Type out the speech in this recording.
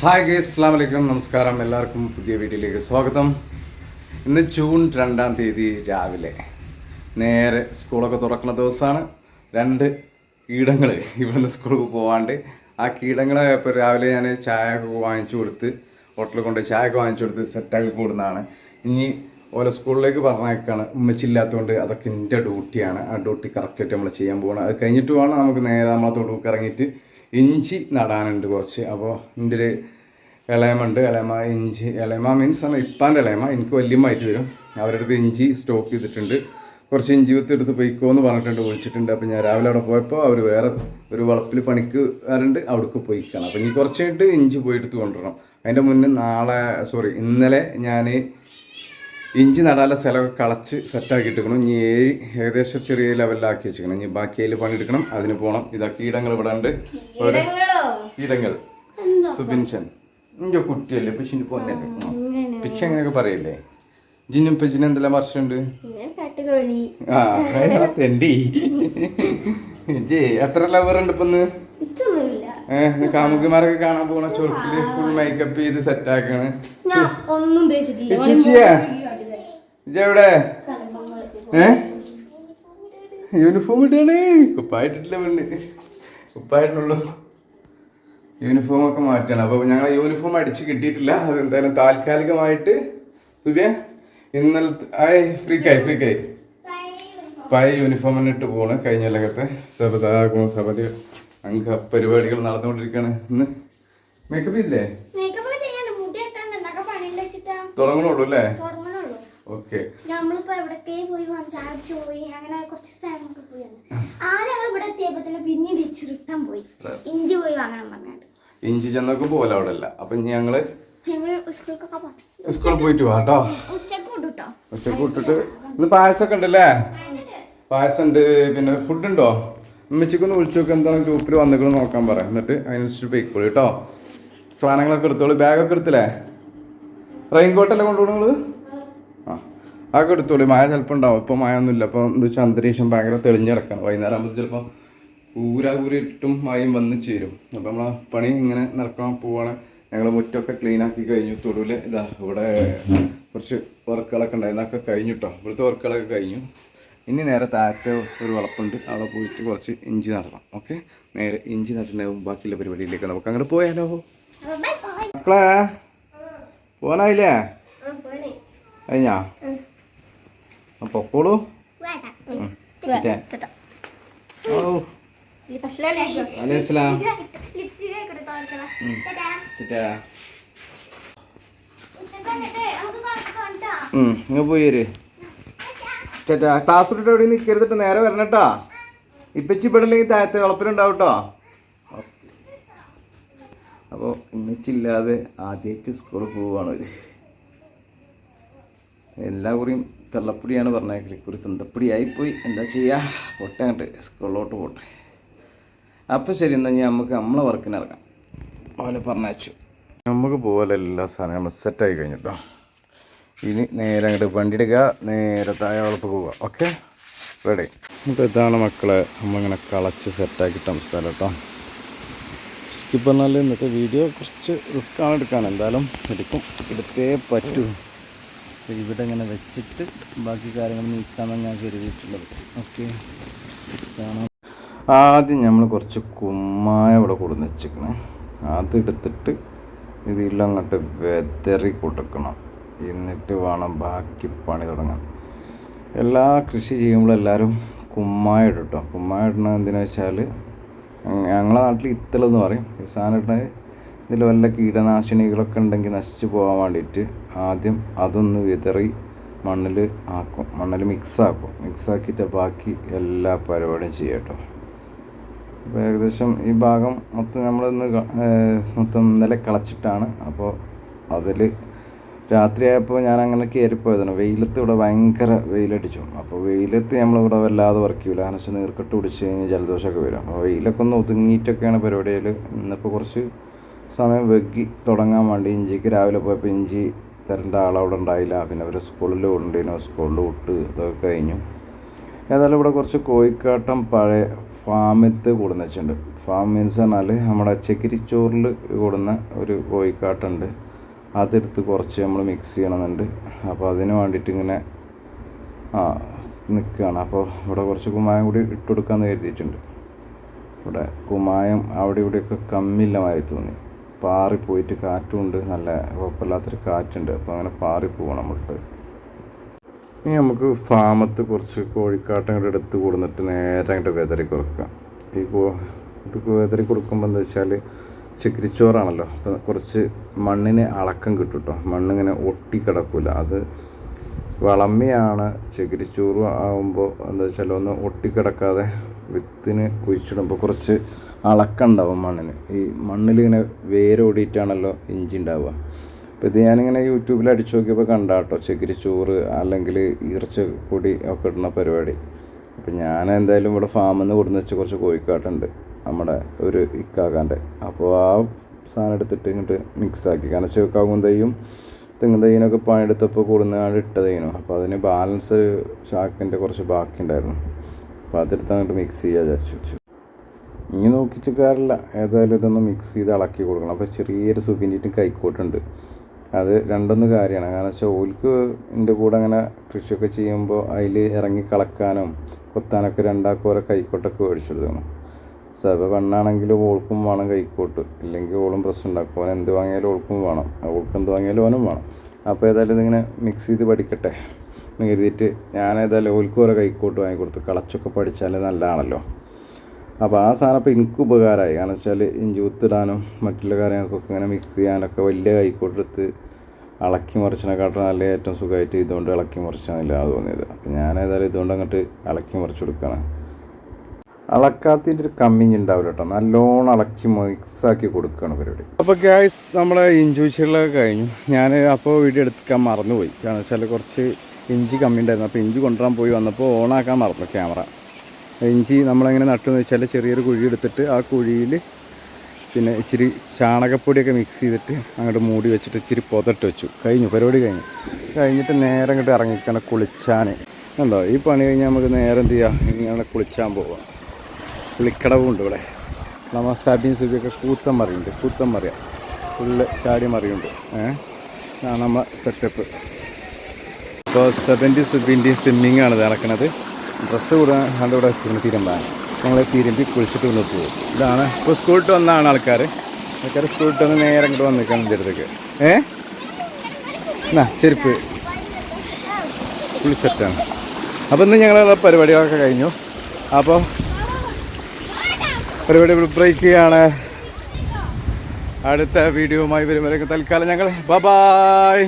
Hi guys അസ്സാം വലൈക്കും നമസ്കാരം എല്ലാവർക്കും പുതിയ വീഡിയോയിലേക്ക് സ്വാഗതം. ഇന്ന് ജൂൺ രണ്ടാം തീയതി രാവിലെ. നേരെ സ്കൂളൊക്കെ തുറക്കുന്ന ദിവസമാണ്. രണ്ട് കീടങ്ങൾ ഇവിടുന്ന് സ്കൂളിൽ പോവാണ്ട്. ആ കീടങ്ങളെ ഇപ്പോൾ രാവിലെ ഞാൻ ചായ ഒക്കെ വാങ്ങിച്ചു കൊടുത്ത് ഹോട്ടലിൽ കൊണ്ട് ചായ ഒക്കെ വാങ്ങിച്ചു കൊടുത്ത് സെറ്റാക്കി കൂടുന്നതാണ് ഇനി ഓരോ സ്കൂളിലേക്ക് പറഞ്ഞേക്കാണ് ഉമ്മച്ചില്ലാത്തതുകൊണ്ട് അതൊക്കെ എന്റെ ഡ്യൂട്ടിയാണ് ആ ഡ്യൂട്ടി കറക്റ്റായിട്ട് നമ്മൾ ചെയ്യാൻ പോകണം അത് കഴിഞ്ഞിട്ട് വേണം നമുക്ക് നേരെ നമ്മളെ തൊടുക്ക് ഇറങ്ങിയിട്ട് ഇഞ്ചി നടാനുണ്ട് കുറച്ച്. അപ്പോൾ എന്റെ ഒരു ഇളയമ ഉണ്ട് ഇളയമ ഇഞ്ചി ഇളയമ മീൻസ് ആണ് ഇപ്പാന്റെ ഇളയമ എനിക്ക് വല്യമായിട്ട് വരും. അവരുടെ അടുത്ത് ഇഞ്ചി സ്റ്റോക്ക് ചെയ്തിട്ടുണ്ട്. കുറച്ച് ഇഞ്ചി വിത്ത് എടുത്ത് പൊയ്ക്കോ എന്ന് പറഞ്ഞിട്ടുണ്ട്. വിളിച്ചിട്ടുണ്ട് അപ്പോൾ ഞാൻ രാവിലെ അവിടെ പോയപ്പോൾ അവർ വേറെ ഒരു വളപ്പിൽ പണിക്ക് വരണ്ട് അവിടേക്ക് പോയിക്കാണ്. അപ്പോൾ ഇനി കുറച്ച് കഴിഞ്ഞിട്ട് ഇഞ്ചി പോയി എടുത്ത് കൊണ്ടുവരണം. അതിന്റെ മുന്നേ നാളെ സോറി ഇന്നലെ ഞാൻ ഇഞ്ചി നടാനുള്ള സ്ഥലമൊക്കെ കളച്ച് സെറ്റാക്കി എടുക്കണം ഇനി ഏഴ് ഏകദേശം ചെറിയ ലെവലിലാക്കി വെച്ചിരിക്കണം. ഇനി ബാക്കി അതിൽ പണിയെടുക്കണം അതിന് പോകണം ഇതാ കീടങ്ങൾ ഇവിടെ ഉണ്ട് ഒരു കീടങ്ങൾ സുബിൻഷൻ ഇഞ്ചോ കുട്ടിയല്ലേ? പിച്ചിന് പോന്നല്ലേ പിച്ച അങ്ങനെയൊക്കെ പറയില്ലേ? ജിന്നും പിച്ചിന് എന്തെല്ലാം വർഷമുണ്ട്? ആ തെണ്ടി. ജേ എത്ര ലവർ ഉണ്ട് ഇപ്പൊ ഏഹ് കാമുകിമാരൊക്കെ കാണാൻ പോണ? ചൊറുക്കിൽ ഫുൾ മേക്കപ്പ് ചെയ്ത് സെറ്റ് ഞാൻ ഒന്നും ഇജെവിടെ ഏ? യൂണിഫോം ഇട്ടാണ്. കുപ്പായിട്ടിട്ടില്ല പെണ്ണ്. കുപ്പായിട്ടുള്ളൂ യൂണിഫോം ഒക്കെ മാറ്റണം. അപ്പോൾ ഞങ്ങൾ യൂണിഫോം അടിച്ച് കിട്ടിയിട്ടില്ല. അത് എന്തായാലും താൽക്കാലികമായിട്ട്. സുബിയ ഇന്നലെ ആയി ഫ്രീക്കായി ഫ്രീക്കായി. പഴയ യൂണിഫോം തന്നെ ഇട്ട് പോണ് കഴിഞ്ഞ ലകത്തെ സബതാകും സബതി അംഗ പരിപാടികൾ നടന്നുകൊണ്ടിരിക്കുകയാണ് ഇന്ന് മേക്കപ്പ് ഇല്ലേ? തുടങ്ങണുള്ളൂ അല്ലേ? ഓക്കെ നമ്മളിപ്പോ എവിടൊക്കെ പോയി പോയി അങ്ങനെ കുറച്ച് സ്ഥലങ്ങളൊക്കെ പോയി വന്നു. ആദ്യം ഞങ്ങൾ ഇവിടെ എത്തിയപ്പോ തന്നെ പിന്നെ പോയി. ഇഞ്ചി പോയി വാങ്ങണം പറഞ്ഞിട്ട്. ഇഞ്ചി ചെന്നൊക്കെ പോലെ അവിടെ അല്ല അപ്പൊ ഞങ്ങൾ സ്കൂളിൽ പോയിട്ട് വാട്ടോ ഉച്ചയ്ക്ക് ഇട്ടിട്ട് വിട്ടിട്ട് ഇന്ന് പായസമൊക്കെ ഉണ്ടല്ലേ? പായസം ഉണ്ട് പിന്നെ ഫുഡ് ഉണ്ടോ ഉമ്മച്ചിക്കൊന്ന് വിളിച്ചു നോക്കാം എന്താണ് ഗ്രൂപ്പിൽ വന്നിട്ട് നോക്കാൻ പറ. എന്നിട്ട് അതിനനുസരിച്ച് പോയിക്കോളൂ കേട്ടോ സാധനങ്ങളൊക്കെ എടുത്തോളൂ. ബാഗൊക്കെ എടുത്തില്ലേ? റെയിൻ കോട്ടല്ലേ കൊണ്ടുപോകണം നിങ്ങൾ അതൊക്കെ എടുത്തോളൂ. മഴ ചിലപ്പോൾ ഉണ്ടാവും. ഇപ്പോൾ മഴ ഒന്നുമില്ല അപ്പോൾ എന്താ വെച്ചാൽ അന്തരീക്ഷം ഭയങ്കര തെളിഞ്ഞിറക്കണം. വൈകുന്നേരം ആകുമ്പോൾ ചിലപ്പോൾ ഊരാ ഊരിട്ടും മഴയും വന്ന് ചേരും. അപ്പോൾ നമ്മളെ പണി ഇങ്ങനെ നടക്കാൻ പോവാണ്. ഞങ്ങൾ മുറ്റമൊക്കെ ക്ലീൻ ആക്കി കഴിഞ്ഞു. തൊടുവിൽ ഇതാ ഇവിടെ കുറച്ച് വർക്കുകളൊക്കെ ഉണ്ടായിരുന്നു അതൊക്കെ കഴിഞ്ഞു കേട്ടോ ഇവിടുത്തെ വർക്കുകളൊക്കെ കഴിഞ്ഞു. ഇനി നേരെ താഴത്തെ ഒരു വളപ്പുണ്ട്. അവിടെ പോയിട്ട് കുറച്ച് ഇഞ്ചി നടണം. ഓക്കെ? നേരെ ഇഞ്ചി നട്ടുണ്ടാവും ബാക്കിയുള്ള പരിപാടിയിലേക്ക് നമുക്ക് അങ്ങോട്ട് പോയാലോ? മക്കളെ? പോകാനായില്ലേ? കഴിഞ്ഞാ? പൊക്കോളൂ. ഇങ്ങ പോയിര് ചേട്ടാ ക്ലാസ് വിട്ടിട്ട് എവിടെ നിൽക്കരുതിട്ട് നേരെ വരണം കേട്ടോ ഇപ്പച്ചി പെടില്ലെങ്കിൽ താഴത്തെ കുളപ്പിലുണ്ടാവും കേട്ടോ അപ്പോൾ ഇമ്മച്ചില്ലാതെ ആദ്യമായിട്ട് സ്കൂളിൽ പോവുകയാണ് ഒരു എല്ലാ കുറിയും തെള്ളപ്പൊടിയാണ് പറഞ്ഞേക്കൽ. കുറി തന്തപ്പൊടി ആയിപ്പോയി എന്താ ചെയ്യുക പോട്ടെ സ്കൂളിലോട്ട് പോട്ടെ. അപ്പോൾ ശരി എന്നാൽ ഞാൻ നമുക്ക് നമ്മളെ വർക്കിന് ഇറങ്ങാം. അവനെ പറഞ്ഞയച്ചു. നമുക്ക് പോലെ എല്ലാ സാധനവും നമ്മൾ സെറ്റായി കഴിഞ്ഞിട്ടോ ഇനി നേരെ അങ്ങോട്ട് വണ്ടി എടുക്കുക. നേരെ താഴെ വളപ്പ് പോവുക. ഓക്കെ റെഡി നമുക്ക് ഇതാണ് മക്കളെ. നമ്മളിങ്ങനെ കളച്ച് സെറ്റാക്കിയിട്ട് സ്ഥലം കേട്ടോ ഇപ്പം നല്ല ഇന്നത്തെ വീഡിയോ കുറച്ച് റിസ്ക്കാണ് എടുക്കാൻ. എന്തായാലും എടുക്കും. എടുത്തേ പറ്റൂ. ഇവിടെ ഇങ്ങനെ വെച്ചിട്ട് ബാക്കി കാര്യങ്ങൾ നീക്കാമെന്ന് ഞാൻ കരുതിയിട്ടുള്ളത്. ഓക്കെ. കാണാം ആദ്യം നമ്മൾ കുറച്ച് കുമ്മായ ഇവിടെ കൊടുന്ന് അത് എടുത്തിട്ട് ഇതിൽ അങ്ങോട്ട് വെതറി കൊടുക്കണം. എന്നിട്ട് വേണം ബാക്കി പണി തുടങ്ങാൻ. എല്ലാ കൃഷി ചെയ്യുമ്പോഴും എല്ലാവരും കുമ്മായ ഇടട്ടോ കുമ്മായ ഇടണത് എന്തിനാ വെച്ചാൽ ഞങ്ങളെ നാട്ടിൽ ഇത്തലെന്ന് പറയും. ഈ സാധനം ഇടുന്നത് ഇതിൽ വല്ല കീടനാശിനികളൊക്കെ ഉണ്ടെങ്കിൽ നശിച്ചു പോകാൻ വേണ്ടിയിട്ട് ആദ്യം അതൊന്ന് വിതറി മണ്ണിൽ ആക്കും. മണ്ണിൽ മിക്സാക്കും മിക്സാക്കിയിട്ട് മിക്സ് ബാക്കി എല്ലാ പരിപാടിയും ചെയ്യാം കേട്ടോ. അപ്പോൾ ഏകദേശം ഈ ഭാഗം മൊത്തം നമ്മളിന്ന് മൊത്തം ഇന്നലെ കളച്ചിട്ടാണ്. അപ്പോൾ അതിൽ രാത്രിയായപ്പോൾ ഞാൻ അങ്ങനെ കയറിപ്പോയതാണ്. വെയിലത്ത് ഇവിടെ ഭയങ്കര വെയിലടിച്ചു. അപ്പോൾ വെയിലത്ത് നമ്മളിവിടെ വല്ലാതെ വർക്ക് ചെയ്യില്ല കാരണം വെച്ചാൽ നീർക്കെട്ട് പിടിച്ച് കഴിഞ്ഞാൽ ജലദോഷമൊക്കെ വരും. അപ്പോൾ വെയിലൊക്കെ ഒന്ന് ഒതുങ്ങിയിട്ടൊക്കെയാണ് പരിപാടിയിൽ. ഇന്നിപ്പോൾ കുറച്ച് സമയം വെക്കി തുടങ്ങാൻ വേണ്ടി ഇഞ്ചിക്ക് രാവിലെ പോയപ്പോൾ ഇഞ്ചി തരേണ്ട ആളവിടെ ഉണ്ടായില്ല. പിന്നെ അവർ സ്കൂളിൽ കൊണ്ടുവന്നു സ്കൂളിൽ വിട്ട് ഇതൊക്കെ കഴിഞ്ഞു. ഏതായാലും ഇവിടെ കുറച്ച് കോഴിക്കാട്ടം പഴയ ഫാമിത്ത് കൂടുന്ന വെച്ചിട്ടുണ്ട്. ഫാം മീൻസ് പറഞ്ഞാൽ നമ്മുടെ ചകിരിച്ചോറിൽ കൂടുന്ന ഒരു കോഴിക്കാട്ടുണ്ട് അതെടുത്ത് കുറച്ച് നമ്മൾ മിക്സ് ചെയ്യണമെന്നുണ്ട്. അപ്പോൾ അതിന് വേണ്ടിയിട്ട് ഇങ്ങനെ ആ നിൽക്കുകയാണ് അപ്പോൾ ഇവിടെ കുറച്ച് കുമ്മായം കൂടി ഇട്ട് കൊടുക്കാമെന്ന് കരുതിയിട്ടുണ്ട്. ഇവിടെ കുമ്മായം അവിടെ ഇവിടെയൊക്കെ കമ്മില്ലമായി തോന്നി. പാറിപ്പോയിട്ട് കാറ്റുമുണ്ട് നല്ല കുഴപ്പമില്ലാത്തൊരു കാറ്റുണ്ട്. അപ്പോൾ അങ്ങനെ പാറിപ്പോവാണ് നമ്മൾക്ക് ഇനി നമുക്ക് ഫാമത്ത് കുറച്ച് കോഴിക്കാട്ടം കൂടെ എടുത്ത് കൊടുന്നിട്ട് നേരെ അങ്ങോട്ട് വെതറി കൊടുക്കാം. ഈ കോ ഇത് വെതറി കൊടുക്കുമ്പോൾ എന്താ വെച്ചാൽ ചകിരിച്ചോറാണല്ലോ അപ്പോൾ കുറച്ച് മണ്ണിന് അളക്കം കിട്ടും കേട്ടോ മണ്ണിങ്ങനെ ഒട്ടിക്കിടക്കില്ല അത് വളമ്മയാണ് ചകിരിച്ചോറ് ആകുമ്പോൾ എന്താ വെച്ചാൽ ഒന്ന് ഒട്ടിക്കിടക്കാതെ വിത്തിന് കുഴിച്ചിടുമ്പോൾ കുറച്ച് അളക്കുണ്ടാവും മണ്ണിന്. ഈ മണ്ണിൽ ഇങ്ങനെ വേരോടിയിട്ടാണല്ലോ ഇഞ്ചി ഉണ്ടാവുക അപ്പോൾ ഇത് ഞാനിങ്ങനെ യൂട്യൂബിൽ അടിച്ചു നോക്കിയപ്പോൾ കണ്ടാട്ടോ. ചകിരിച്ചോറ് അല്ലെങ്കിൽ ഈർച്ച പൊടി ഒക്കെ ഇടുന്ന പരിപാടി. അപ്പോൾ ഞാൻ എന്തായാലും ഇവിടെ ഫാമിൽ നിന്ന് കൊടുന്ന് വെച്ച് കുറച്ച് കോഴിക്കാട്ടുണ്ട്. നമ്മുടെ ഒരു ഇക്കാക്കാന്റെ. അപ്പോൾ ആ സാധനം എടുത്തിട്ട് ഇങ്ങോട്ട് മിക്സാക്കി കാരണം ചെറുക്കാവും തൈയും തെങ്ങ് തൈനൊക്കെ പണിയെടുത്തപ്പോൾ ഇട്ട ഇട്ടതേനു. അപ്പോൾ അതിന് ബാലൻസ് ചാക്കിന്റെ കുറച്ച് ബാക്കി ഉണ്ടായിരുന്നു അപ്പോൾ അങ്ങോട്ട് മിക്സ് ചെയ്യാൻ വിചാരിച്ചു. ഇനി നോക്കിയിട്ട് കാര്യമില്ല. ഏതായാലും ഇതൊന്ന് മിക്സ് ചെയ്ത് ഇളക്കി കൊടുക്കണം. അപ്പോൾ ചെറിയൊരു സുബിന്റെ കൈക്കോട്ടുണ്ട്. അത് രണ്ടൊന്ന് കാര്യമാണ്. കാരണം വെച്ചാൽ ഓൽക്ക് എന്റെ കൂടെ അങ്ങനെ കൃഷിയൊക്കെ ചെയ്യുമ്പോൾ അതിൽ ഇറങ്ങി കളക്കാനും കൊത്താനൊക്കെ രണ്ടാക്കും ഓരോ കൈക്കോട്ടൊക്കെ മേടിച്ചെടുക്കണം സഭ പെണ്ണാണെങ്കിലും ഓൾക്കും വേണം കൈക്കോട്ട്. ഇല്ലെങ്കിൽ ഓളും പ്രശ്നം ഉണ്ടാക്കും. ഓൻ എന്ത് വാങ്ങിയാലും ഓൾക്കും വേണം. ഓൾക്ക് എന്ത് വാങ്ങിയാലും ഓനും വേണം. അപ്പോൾ ഏതായാലും ഇതിങ്ങനെ മിക്സ് ചെയ്ത് പഠിക്കട്ടെ. എന്ന് കരുതിയിട്ട് ഞാൻ ഏതായാലും ഓൽക്കും ഓരോ കൈക്കോട്ട് വാങ്ങിക്കൊടുത്തു കളച്ചൊക്കെ പഠിച്ചാൽ നല്ലതാണല്ലോ. അപ്പോൾ ആ സാധനം ഇപ്പോൾ എനിക്ക് ഉപകാരമായി. കാരണം വെച്ചാൽ ഇഞ്ചി കുത്തിടാനും മറ്റുള്ള കാര്യങ്ങൾക്കൊക്കെ ഇങ്ങനെ മിക്സ് ചെയ്യാനൊക്കെ വലിയ കൈക്കോട്ടെടുത്ത് ഇളക്കി മറിച്ചിനെക്കാട്ടും നല്ല ഏറ്റവും സുഖമായിട്ട് ഇതുകൊണ്ട് ഇളക്കി മറിച്ചാണില്ല തോന്നിയത്. അപ്പോൾ ഞാൻ ഏതായാലും ഇതുകൊണ്ട് അങ്ങോട്ട് ഇളക്കി മറിച്ച് കൊടുക്കുകയാണ്. അളക്കാത്തിന്റെ ഒരു കമ്മിങ് ഉണ്ടാവില്ല കേട്ടോ. നല്ലോണം ഇളക്കി മിക്സാക്കി കൊടുക്കുകയാണ് പരിപാടി. അപ്പോൾ ഗ്യാസ് നമ്മളെ ഇഞ്ചൂശികളൊക്കെ കഴിഞ്ഞു. ഞാൻ അപ്പോൾ വീഡിയോ എടുക്കാൻ മറന്നുപോയി. കാരണം വെച്ചാൽ കുറച്ച് ഇഞ്ചി കമ്മി ഉണ്ടായിരുന്നു അപ്പോൾ ഇഞ്ചി കൊണ്ടുവരാൻ പോയി വന്നപ്പോൾ ഓണാക്കാൻ മറന്നു ക്യാമറ. ഇഞ്ചി നമ്മളെങ്ങനെ നട്ടെന്ന് വെച്ചാൽ ചെറിയൊരു കുഴി എടുത്തിട്ട് ആ കുഴിയിൽ പിന്നെ ഇച്ചിരി ചാണകപ്പൊടിയൊക്കെ മിക്സ് ചെയ്തിട്ട് അങ്ങോട്ട് മൂടി വെച്ചിട്ട് ഇച്ചിരി പുതട്ട് വെച്ചു. കഴിഞ്ഞു. പരിപാടി കഴിഞ്ഞു. കഴിഞ്ഞിട്ട് നേരെ ഇങ്ങോട്ട് ഇറങ്ങിക്കണം കുളിച്ചാൻ ഉണ്ടോ ഈ പണി കഴിഞ്ഞാൽ നമുക്ക് നേരെ എന്ത് ചെയ്യാം? ഇങ്ങനെ കുളിച്ചാൻ പോവാം. കുളിക്കടവുണ്ട് ഇവിടെ. നമ്മൾ സബീൻ സുബിയൊക്കെ കൂത്തം മറിയുണ്ട്. കൂത്തം മറിയാം. ഫുള്ള് ചാടി മറിയുണ്ട്. ഏഹ് നമ്മൾ നമ്മ സെറ്റപ്പ് ഇപ്പോൾ സെവന്റി സുബിന്റെയും സ്വിമ്മിങ് ആണ് ഇത് നടക്കുന്നത്. ഡ്രസ്സ് കൂടെ ഇവിടെ വെച്ചിരുന്നു തിരുമ്പാൻ ഞങ്ങൾ തിരുമ്പി കുളിച്ചിട്ട് വന്ന് പോകും ഇതാണ് ഇപ്പോൾ സ്കൂളിട്ട് വന്നാണ് ആൾക്കാർ ആൾക്കാർ സ്കൂളിട്ട് വന്ന് നേരെ ഇങ്ങോട്ട് വന്ന് നിൽക്കണം എന്റെ അടുത്തേക്ക്. ഏ? എന്നാ ചെരുപ്പ്. കുളിച്ചിട്ടാണ് അപ്പോൾ ഇന്ന് ഞങ്ങളുടെ പരിപാടികളൊക്കെ കഴിഞ്ഞു. അപ്പോൾ പരിപാടി ബ്രേക്ക് ചെയ്യാണ്. അടുത്ത വീഡിയോയുമായി വരുമ്പോഴേക്ക് തൽക്കാലം ഞങ്ങൾ ബ ബായ്